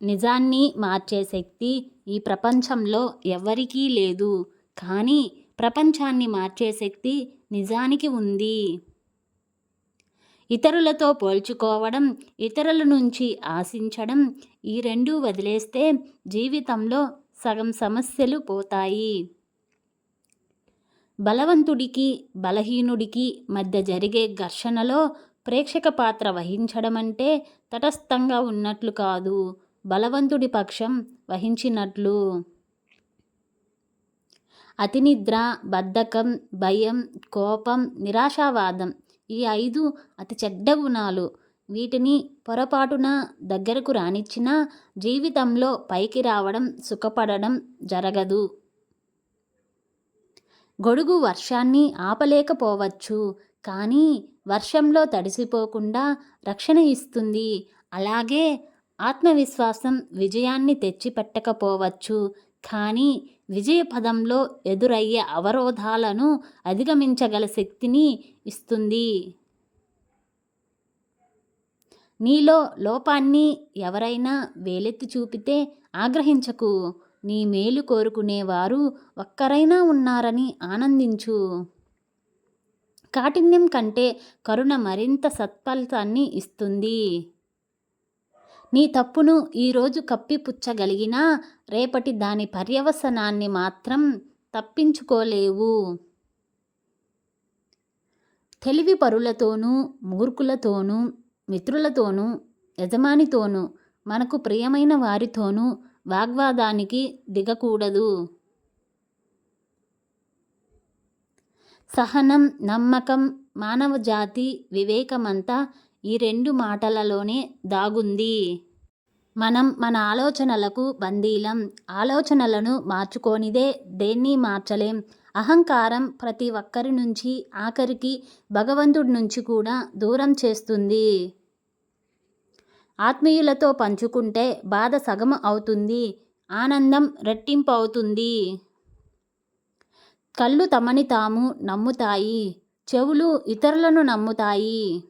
నిజాన్ని మార్చే శక్తి ఈ ప్రపంచంలో ఎవ్వరికీ లేదు. కానీ ప్రపంచాన్ని మార్చే శక్తి నిజానికి ఉంది. ఇతరులతో పోల్చుకోవడం ఇతరుల నుంచి ఆశించడం ఈ రెండూ వదిలేస్తే జీవితంలో సగం సమస్యలు పోతాయి. బలవంతుడికి బలహీనుడికి మధ్య జరిగే ఘర్షణలో ప్రేక్షక పాత్ర వహించడం అంటే తటస్థంగా ఉన్నట్లు కాదు. బలవంతుడి పక్షం వహించినట్లు. అతినిద్ర బద్ధకం భయం కోపం నిరాశావాదం ఈ ఐదు అతి చెడ్డ గుణాలు. వీటిని పొరపాటున దగ్గరకు రానిచ్చినా జీవితంలో పైకి రావడం సుఖపడడం జరగదు. గొడుగు వర్షాన్ని ఆపలేకపోవచ్చు కానీ వర్షంలో తడిసిపోకుండా రక్షణ ఇస్తుంది. అలాగే ఆత్మవిశ్వాసం విజయాన్ని తెచ్చిపెట్టకపోవచ్చు. కానీ విజయ పదంలో ఎదురయ్యే అవరోధాలను అధిగమించగల శక్తిని ఇస్తుంది. నీలో లోపాన్ని ఎవరైనా వేలెత్తి చూపితే ఆగ్రహించకు. నీ మేలు కోరుకునేవారు ఒక్కరైనా ఉన్నారని ఆనందించు. కాఠిన్యం కంటే కరుణ మరింత సత్ఫలితాన్ని ఇస్తుంది. నీ తప్పును ఈరోజు కప్పిపుచ్చగలిగినా రేపటి దాని పర్యవసనాన్ని మాత్రం తప్పించుకోలేవు. తెలివి పరులతోనూ మూర్ఖులతోనూ మిత్రులతోనూ యజమానితోనూ మనకు ప్రియమైన వారితోనూ వాగ్వాదానికి దిగకూడదు. సహనం నమ్మకం మానవజాతి వివేకమంతా ఈ రెండు మాటలలోనే దాగుంది. మనం మన ఆలోచనలకు బందీలం. ఆలోచనలను మార్చుకోనిదే దేన్ని మార్చలేం. అహంకారం ప్రతి ఒక్కరి నుంచి ఆఖరికి భగవంతుడి నుంచి కూడా దూరం చేస్తుంది. ఆత్మీయులతో పంచుకుంటే బాధ సగం అవుతుంది. ఆనందం రెట్టింపు అవుతుంది. కళ్ళు తమని తాము నమ్ముతాయి. చెవులు ఇతరులను నమ్ముతాయి.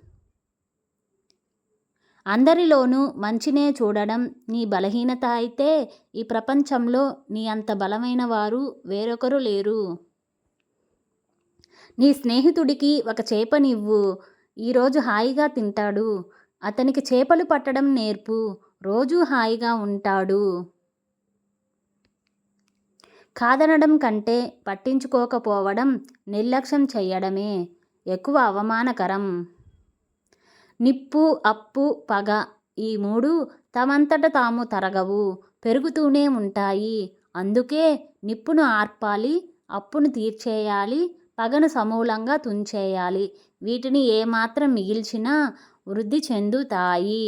అందరిలోనూ మంచినే చూడడం నీ బలహీనత అయితే ఈ ప్రపంచంలో నీ అంత బలమైన వారు వేరొకరు లేరు. నీ స్నేహితుడికి ఒక చేపనివ్వు ఈరోజు హాయిగా తింటాడు. అతనికి చేపలు పట్టడం నేర్పు రోజూ హాయిగా ఉంటాడు. కాదనడం కంటే పట్టించుకోకపోవడం నిర్లక్ష్యం చేయడమే ఎక్కువ అవమానకరం. నిప్పు అప్పు పగ ఈ మూడు తమంతట తాము తరగవు పెరుగుతూనే ఉంటాయి. అందుకే నిప్పును ఆర్పాలి అప్పును తీర్చేయాలి పగను సమూలంగా తుంచేయాలి. వీటిని ఏమాత్రం మిగిల్చినా వృద్ధి చెందుతాయి.